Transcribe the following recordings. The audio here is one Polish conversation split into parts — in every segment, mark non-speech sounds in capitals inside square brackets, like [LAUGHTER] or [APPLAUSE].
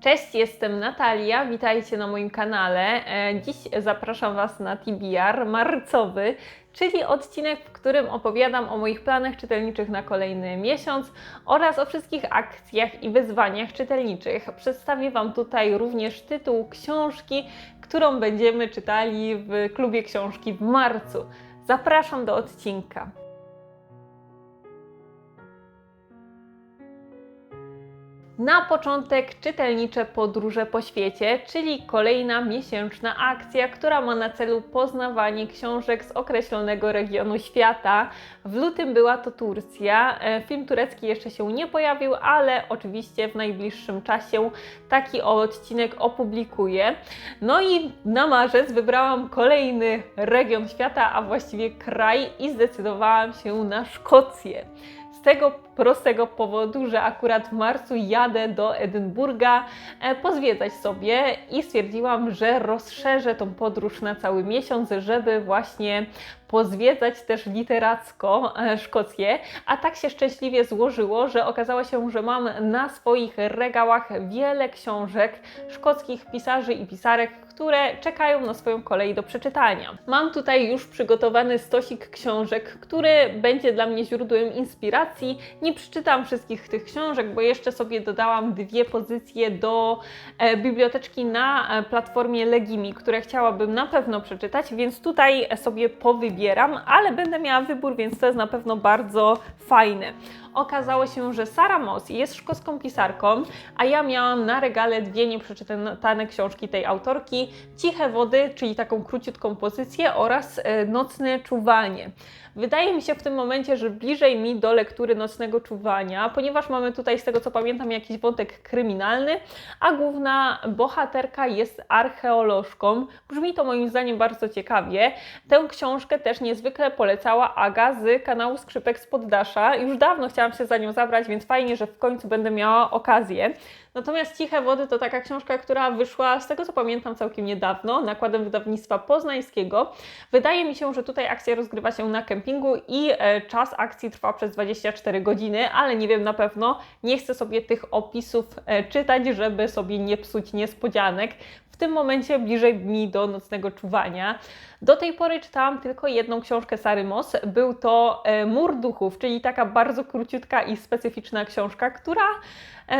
Cześć, jestem Natalia, witajcie na moim kanale. E, Dziś zapraszam Was na TBR marcowy, czyli odcinek, w którym opowiadam o moich planach czytelniczych na kolejny miesiąc oraz o wszystkich akcjach i wyzwaniach czytelniczych. Przedstawię Wam tutaj również tytuł książki, którą będziemy czytali w klubie książki w marcu. Zapraszam do odcinka. Na początek czytelnicze podróże po świecie, czyli kolejna miesięczna akcja, która ma na celu poznawanie książek z określonego regionu świata. W lutym była to Turcja. E, Film turecki jeszcze się nie pojawił, ale oczywiście w najbliższym czasie taki odcinek opublikuję. No i na marzec wybrałam kolejny region świata, a właściwie kraj i zdecydowałam się na Szkocję. Z tego prostego powodu, że akurat w marcu jadę do Edynburga e, pozwiedzać sobie i stwierdziłam, że rozszerzę tą podróż na cały miesiąc, żeby właśnie pozwiedzać też literacko e, Szkocję, a tak się szczęśliwie złożyło, że okazało się, że mam na swoich regałach wiele książek szkockich pisarzy i pisarek, które czekają na swoją kolej do przeczytania. Mam tutaj już przygotowany stosik książek, który będzie dla mnie źródłem inspiracji. Nie przeczytam wszystkich tych książek, bo jeszcze sobie dodałam dwie pozycje do e, biblioteczki na e, platformie Legimi, które chciałabym na pewno przeczytać, więc tutaj sobie powybieram, ale będę miała wybór, więc to jest na pewno bardzo fajne. Okazało się, że Sara Moss jest szkocką pisarką, a ja miałam na regale dwie nieprzeczytane książki tej autorki: Ciche Wody, czyli taką króciutką pozycję, oraz e, Nocne Czuwanie. Wydaje mi się w tym momencie, że bliżej mi do lektury Nocnego Czuwania, ponieważ mamy tutaj, z tego co pamiętam, jakiś wątek kryminalny, a główna bohaterka jest archeolożką. Brzmi to moim zdaniem bardzo ciekawie. Tę książkę też niezwykle polecała Aga z kanału Skrzypek z Poddasza. Już dawno chciałam się za nią zabrać, więc fajnie, że w końcu będę miała okazję. Natomiast Ciche Wody to taka książka, która wyszła, z tego co pamiętam, całkiem niedawno, nakładem wydawnictwa poznańskiego. Wydaje mi się, że tutaj akcja rozgrywa się na kempingu i e, czas akcji trwa przez 24 godziny, ale nie wiem na pewno. Nie chcę sobie tych opisów e, czytać, żeby sobie nie psuć niespodzianek. W tym momencie bliżej mi do nocnego czuwania. Do tej pory czytałam tylko jedną książkę Sary Moss. Był to e, Mur Duchów, czyli taka bardzo króciutka i specyficzna książka, która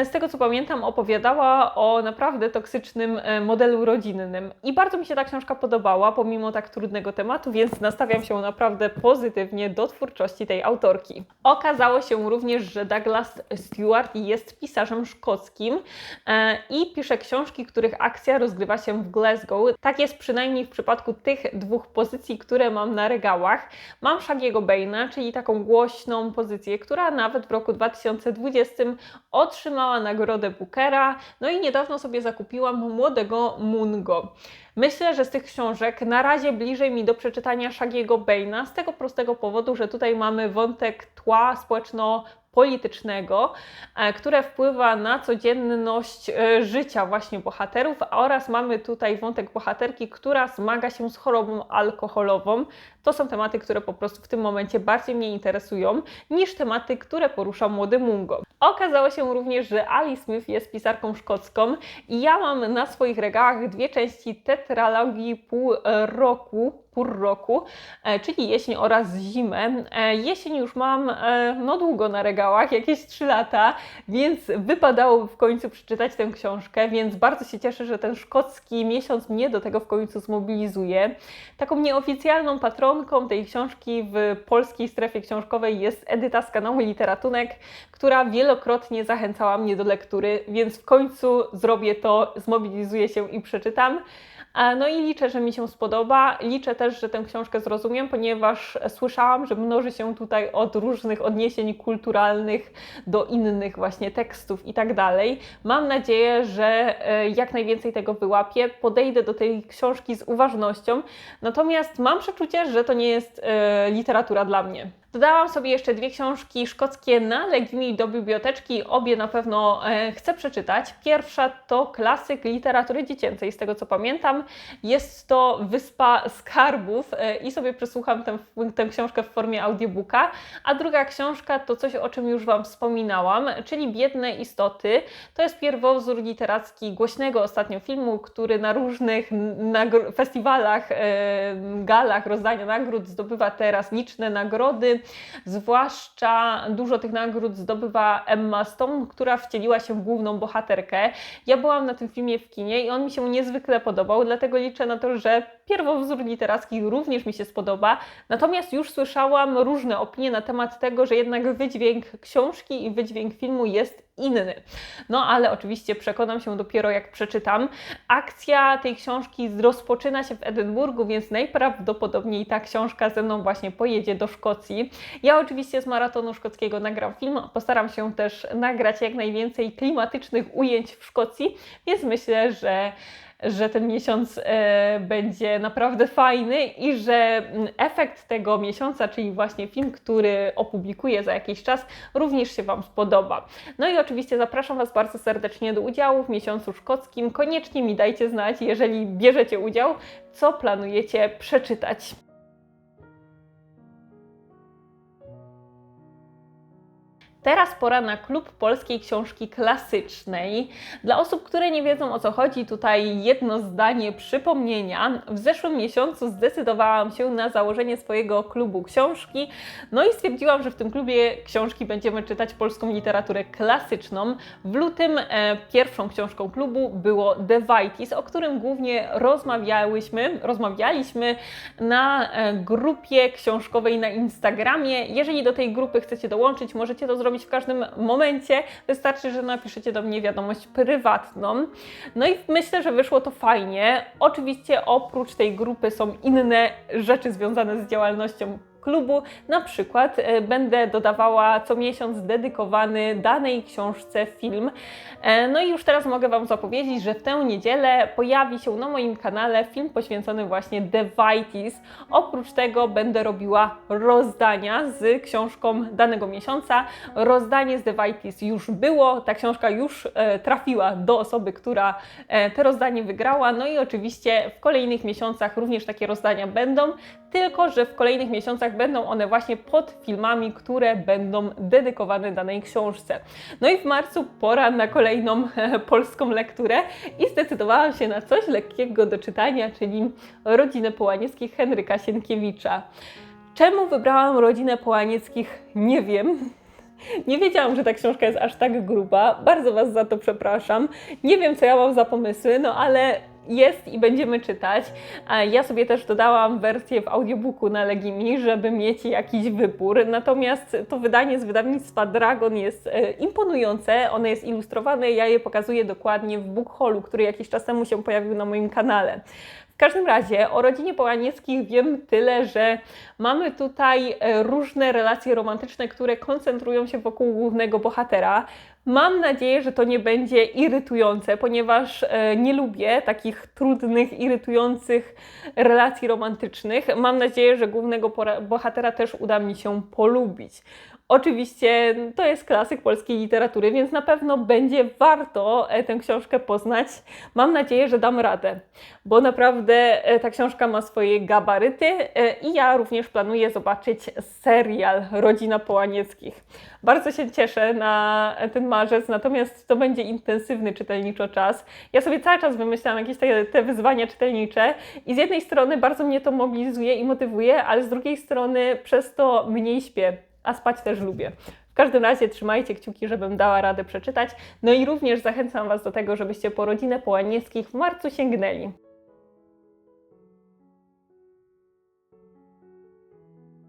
z tego co pamiętam opowiadała o naprawdę toksycznym e, modelu rodzinnym. I bardzo mi się ta książka podobała, pomimo tak trudnego tematu, więc nastawiam się naprawdę pozytywnie do twórczości tej autorki. Okazało się również, że Douglas Stewart jest pisarzem szkockim e, i pisze książki, których akcja rozgrywa się w Glasgow. Tak jest przynajmniej w przypadku tych dwóch pozycji, które mam na regałach. Mam Shagiego Baina, czyli taką głośną pozycję, która nawet w roku 2020 otrzymała nagrodę Bookera. No i niedawno sobie zakupiłam Młodego Mungo. Myślę, że z tych książek na razie bliżej mi do przeczytania Shagiego Baina z tego prostego powodu, że tutaj mamy wątek tła społeczno politycznego, e, które wpływa na codzienność e, życia właśnie bohaterów oraz mamy tutaj wątek bohaterki, która zmaga się z chorobą alkoholową. To są tematy, które po prostu w tym momencie bardziej mnie interesują niż tematy, które porusza młody Mungo. Okazało się również, że Ali Smith jest pisarką szkocką i ja mam na swoich regałach dwie części tetralogii pół roku, pór roku, e, czyli jesień oraz zimę. E, Jesień już mam e, no długo na regałach, jakieś 3 lata, więc wypadało w końcu przeczytać tę książkę, więc bardzo się cieszę, że ten szkocki miesiąc mnie do tego w końcu zmobilizuje. Taką nieoficjalną patronką tej książki w polskiej strefie książkowej jest Edyta z kanału Literatunek, która wielokrotnie zachęcała mnie do lektury, więc w końcu zrobię to, zmobilizuję się i przeczytam. No i liczę, że mi się spodoba. Liczę też, że tę książkę zrozumiem, ponieważ słyszałam, że mnoży się tutaj od różnych odniesień kulturalnych do innych właśnie tekstów i tak dalej. Mam nadzieję, że e, jak najwięcej tego wyłapię. Podejdę do tej książki z uważnością. Natomiast mam przeczucie, że to nie jest e, literatura dla mnie. Dodałam sobie jeszcze dwie książki szkockie na Legimi do biblioteczki. Obie na pewno e, chcę przeczytać. Pierwsza to klasyk literatury dziecięcej, z tego co pamiętam. Jest to Wyspa Skarbów e, i sobie przesłucham tę, tę książkę w formie audiobooka. A druga książka to coś, o czym już Wam wspominałam, czyli Biedne Istoty. To jest pierwowzór literacki głośnego ostatnio filmu, który na różnych nagro- festiwalach, e, galach rozdania nagród zdobywa teraz liczne nagrody. Zwłaszcza dużo tych nagród zdobywa Emma Stone, która wcieliła się w główną bohaterkę. Ja byłam na tym filmie w kinie i on mi się niezwykle podobał, dlatego liczę na to, że pierwowzór literacki również mi się spodoba. Natomiast już słyszałam różne opinie na temat tego, że jednak wydźwięk książki i wydźwięk filmu jest inny. No ale oczywiście przekonam się dopiero jak przeczytam. Akcja tej książki rozpoczyna się w Edynburgu, więc najprawdopodobniej ta książka ze mną właśnie pojedzie do Szkocji. Ja oczywiście z maratonu szkockiego nagram film, postaram się też nagrać jak najwięcej klimatycznych ujęć w Szkocji, więc myślę, że że ten miesiąc e, będzie naprawdę fajny i że mm, efekt tego miesiąca, czyli właśnie film, który opublikuję za jakiś czas, również się Wam spodoba. No i oczywiście zapraszam Was bardzo serdecznie do udziału w miesiącu szkockim. Koniecznie mi dajcie znać, jeżeli bierzecie udział, co planujecie przeczytać. Teraz pora na klub polskiej książki klasycznej. Dla osób, które nie wiedzą o co chodzi, tutaj jedno zdanie przypomnienia. W zeszłym miesiącu zdecydowałam się na założenie swojego klubu książki, no i stwierdziłam, że w tym klubie książki będziemy czytać polską literaturę klasyczną. W lutym e, pierwszą książką klubu było The Vitis, o którym głównie rozmawiałyśmy, rozmawialiśmy na e, grupie książkowej na Instagramie. Jeżeli do tej grupy chcecie dołączyć, możecie to zrobić w każdym momencie. Wystarczy, że napiszecie do mnie wiadomość prywatną. No i myślę, że wyszło to fajnie. Oczywiście oprócz tej grupy są inne rzeczy związane z działalnością klubu. Na przykład e, będę dodawała co miesiąc dedykowany danej książce film. E, no i już teraz mogę Wam zapowiedzieć, że w tę niedzielę pojawi się na moim kanale film poświęcony właśnie The Vitis. Oprócz tego będę robiła rozdania z książką danego miesiąca. Rozdanie z The Vitis już było, ta książka już e, trafiła do osoby, która te rozdanie wygrała. No i oczywiście w kolejnych miesiącach również takie rozdania będą, tylko że w kolejnych miesiącach będą one właśnie pod filmami, które będą dedykowane danej książce. No i w marcu pora na kolejną [LAUGHS] polską lekturę i zdecydowałam się na coś lekkiego do czytania, czyli Rodzinę Połanieckich Henryka Sienkiewicza. Czemu wybrałam Rodzinę Połanieckich? Nie wiem. [LAUGHS] Nie wiedziałam, że ta książka jest aż tak gruba. Bardzo Was za to przepraszam. Nie wiem, co ja mam za pomysły, no ale jest i będziemy czytać. Ja sobie też dodałam wersję w audiobooku na Legimi, żeby mieć jakiś wybór. Natomiast to wydanie z wydawnictwa Dragon jest e, imponujące. One jest ilustrowane. Ja je pokazuję dokładnie w book haulu, który jakiś czas temu się pojawił na moim kanale. W każdym razie o rodzinie Połanieckich wiem tyle, że mamy tutaj e, różne relacje romantyczne, które koncentrują się wokół głównego bohatera. Mam nadzieję, że to nie będzie irytujące, ponieważ e, nie lubię takich trudnych, irytujących relacji romantycznych. Mam nadzieję, że głównego bohatera też uda mi się polubić. Oczywiście to jest klasyk polskiej literatury, więc na pewno będzie warto e, tę książkę poznać. Mam nadzieję, że dam radę, bo naprawdę e, ta książka ma swoje gabaryty e, i ja również planuję zobaczyć serial Rodzina Połanieckich. Bardzo się cieszę na ten marzec, natomiast to będzie intensywny czytelniczo czas. Ja sobie cały czas wymyślam jakieś te, te wyzwania czytelnicze i z jednej strony bardzo mnie to mobilizuje i motywuje, ale z drugiej strony przez to mniej śpię a spać też lubię. W każdym razie trzymajcie kciuki, żebym dała radę przeczytać. No i również zachęcam Was do tego, żebyście po rodzinę Połanieckich w marcu sięgnęli.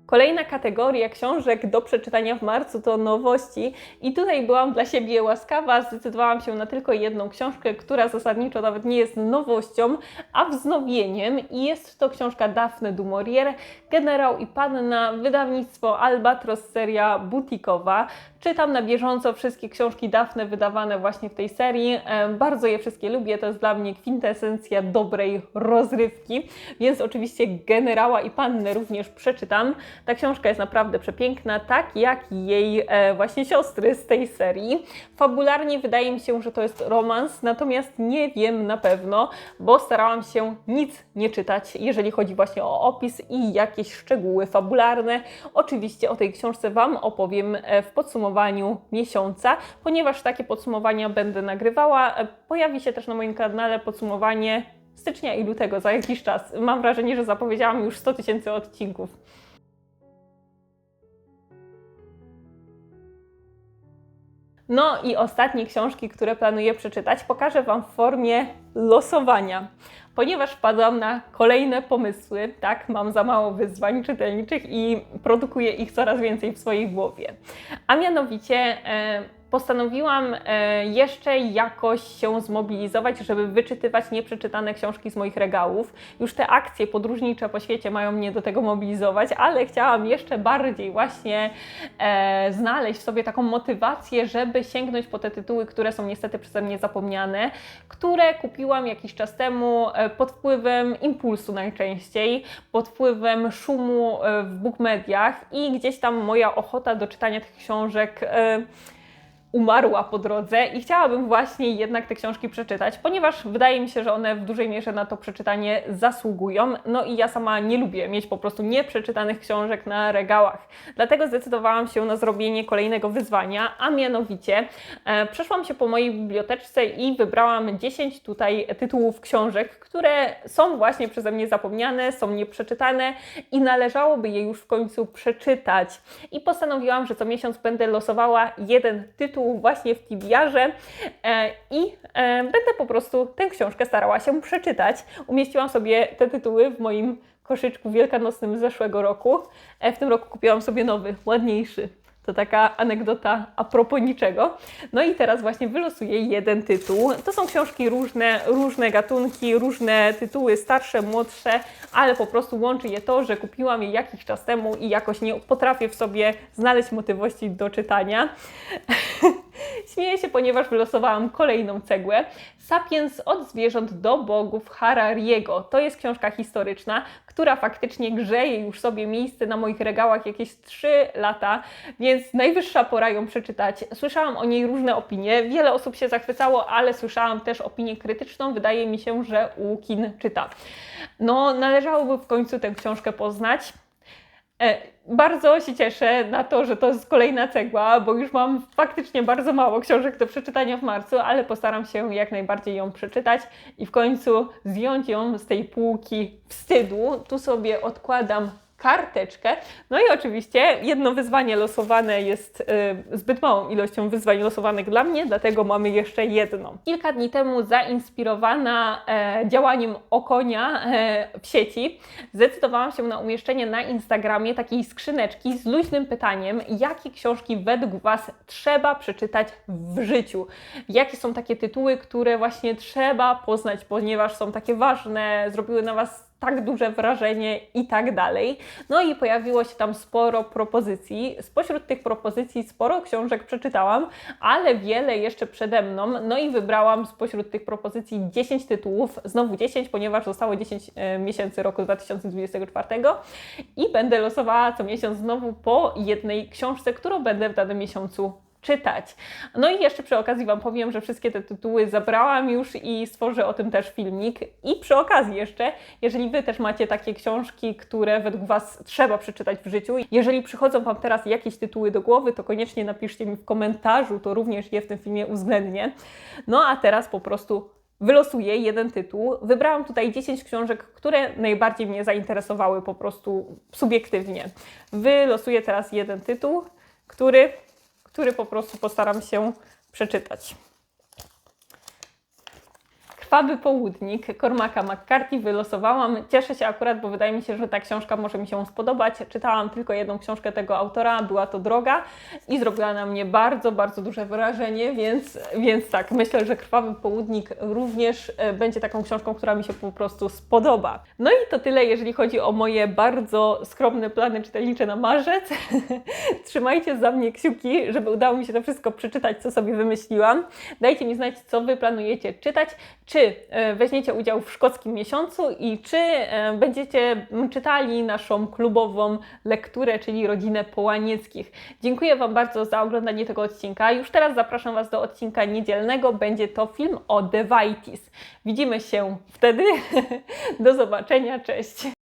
Kolejna kategoria książek do przeczytania w marcu to nowości i tutaj byłam dla siebie łaskawa, zdecydowałam się na tylko jedną książkę, która zasadniczo nawet nie jest nowością, a wznowieniem i jest to książka Daphne du Maurier, Generał i Panna, wydawnictwo Albatros, seria butikowa. Czytam na bieżąco wszystkie książki Daphne wydawane właśnie w tej serii. Bardzo je wszystkie lubię, to jest dla mnie kwintesencja dobrej rozrywki, więc oczywiście Generała i Pannę również przeczytam. Ta książka jest naprawdę przepiękna, tak jak jej e, właśnie siostry z tej serii. Fabularnie wydaje mi się, że to jest romans, natomiast nie wiem na pewno, bo starałam się nic nie czytać, jeżeli chodzi właśnie o opis i jakieś szczegóły fabularne. Oczywiście o tej książce Wam opowiem e, w podsumowaniu miesiąca, ponieważ takie podsumowania będę nagrywała. E, Pojawi się też na moim kanale podsumowanie stycznia i lutego za jakiś czas. Mam wrażenie, że zapowiedziałam już 100 tysięcy odcinków. No i ostatnie książki, które planuję przeczytać, pokażę Wam w formie losowania, ponieważ wpadłam na kolejne pomysły. Tak, mam za mało wyzwań czytelniczych i produkuję ich coraz więcej w swojej głowie. A mianowicie e, postanowiłam e, jeszcze jakoś się zmobilizować, żeby wyczytywać nieprzeczytane książki z moich regałów. Już te akcje podróżnicze po świecie mają mnie do tego mobilizować, ale chciałam jeszcze bardziej właśnie e, znaleźć w sobie taką motywację, żeby sięgnąć po te tytuły, które są niestety przeze mnie zapomniane, które kupiłam jakiś czas temu e, pod wpływem impulsu najczęściej, pod wpływem szumu w bookmediach i gdzieś tam moja ochota do czytania tych książek umarła po drodze i chciałabym właśnie jednak te książki przeczytać, ponieważ wydaje mi się, że one w dużej mierze na to przeczytanie zasługują. No i ja sama nie lubię mieć po prostu nieprzeczytanych książek na regałach. Dlatego zdecydowałam się na zrobienie kolejnego wyzwania, a mianowicie e, przeszłam się po mojej biblioteczce i wybrałam 10 tutaj tytułów książek, które są właśnie przeze mnie zapomniane, są nieprzeczytane i należałoby je już w końcu przeczytać. I postanowiłam, że co miesiąc będę losowała jeden tytuł właśnie w TBR-ze e, i e, będę po prostu tę książkę starała się przeczytać. Umieściłam sobie te tytuły w moim koszyczku wielkanocnym z zeszłego roku. E, w tym roku kupiłam sobie nowy, ładniejszy. To taka anegdota a propos niczego. No i teraz właśnie wylosuję jeden tytuł. To są książki różne, różne gatunki, różne tytuły, starsze, młodsze, ale po prostu łączy je to, że kupiłam je jakiś czas temu i jakoś nie potrafię w sobie znaleźć motywacji do czytania. [LAUGHS] Śmieję się, ponieważ wylosowałam kolejną cegłę. Sapiens od zwierząt do bogów Harariego. To jest książka historyczna, która faktycznie grzeje już sobie miejsce na moich regałach jakieś 3 lata, więc najwyższa pora ją przeczytać. Słyszałam o niej różne opinie, wiele osób się zachwycało, ale słyszałam też opinię krytyczną. Wydaje mi się, że Łukin czyta. No, należałoby w końcu tę książkę poznać. E, bardzo się cieszę na to, że to jest kolejna cegła, bo już mam faktycznie bardzo mało książek do przeczytania w marcu, ale postaram się jak najbardziej ją przeczytać i w końcu zdjąć ją z tej półki wstydu. Tu sobie odkładam karteczkę. No i oczywiście jedno wyzwanie losowane jest y, zbyt małą ilością wyzwań losowanych dla mnie, dlatego mamy jeszcze jedno. Kilka dni temu zainspirowana e, działaniem Okonia e, w sieci, zdecydowałam się na umieszczenie na Instagramie takiej skrzyneczki z luźnym pytaniem, jakie książki według Was trzeba przeczytać w życiu. Jakie są takie tytuły, które właśnie trzeba poznać, ponieważ są takie ważne, zrobiły na Was tak duże wrażenie i tak dalej. No i pojawiło się tam sporo propozycji. Spośród tych propozycji sporo książek przeczytałam, ale wiele jeszcze przede mną. No i wybrałam spośród tych propozycji 10 tytułów, znowu 10, ponieważ zostało 10 e, miesięcy roku 2024 i będę losowała co miesiąc znowu po jednej książce, którą będę w danym miesiącu czytać. No i jeszcze przy okazji Wam powiem, że wszystkie te tytuły zabrałam już i stworzę o tym też filmik. I przy okazji jeszcze, jeżeli Wy też macie takie książki, które według Was trzeba przeczytać w życiu, jeżeli przychodzą Wam teraz jakieś tytuły do głowy, to koniecznie napiszcie mi w komentarzu, to również je w tym filmie uwzględnię. No a teraz po prostu wylosuję jeden tytuł. Wybrałam tutaj 10 książek, które najbardziej mnie zainteresowały po prostu subiektywnie. Wylosuję teraz jeden tytuł, który który po prostu postaram się przeczytać. Krwawy Południk Cormaca McCarthy wylosowałam. Cieszę się akurat, bo wydaje mi się, że ta książka może mi się spodobać. Czytałam tylko jedną książkę tego autora, była to Droga i zrobiła na mnie bardzo, bardzo duże wrażenie, więc, więc tak, myślę, że Krwawy Południk również e, będzie taką książką, która mi się po prostu spodoba. No i to tyle, jeżeli chodzi o moje bardzo skromne plany czytelnicze na marzec. [LAUGHS] Trzymajcie za mnie kciuki, żeby udało mi się to wszystko przeczytać, co sobie wymyśliłam. Dajcie mi znać, co Wy planujecie czytać, czy czy e, weźmiecie udział w szkockim miesiącu i czy e, będziecie czytali naszą klubową lekturę, czyli Rodzinę Połanieckich. Dziękuję Wam bardzo za oglądanie tego odcinka. Już teraz zapraszam Was do odcinka niedzielnego. Będzie to film o Devitis. Widzimy się wtedy. [LAUGHS] Do zobaczenia. Cześć.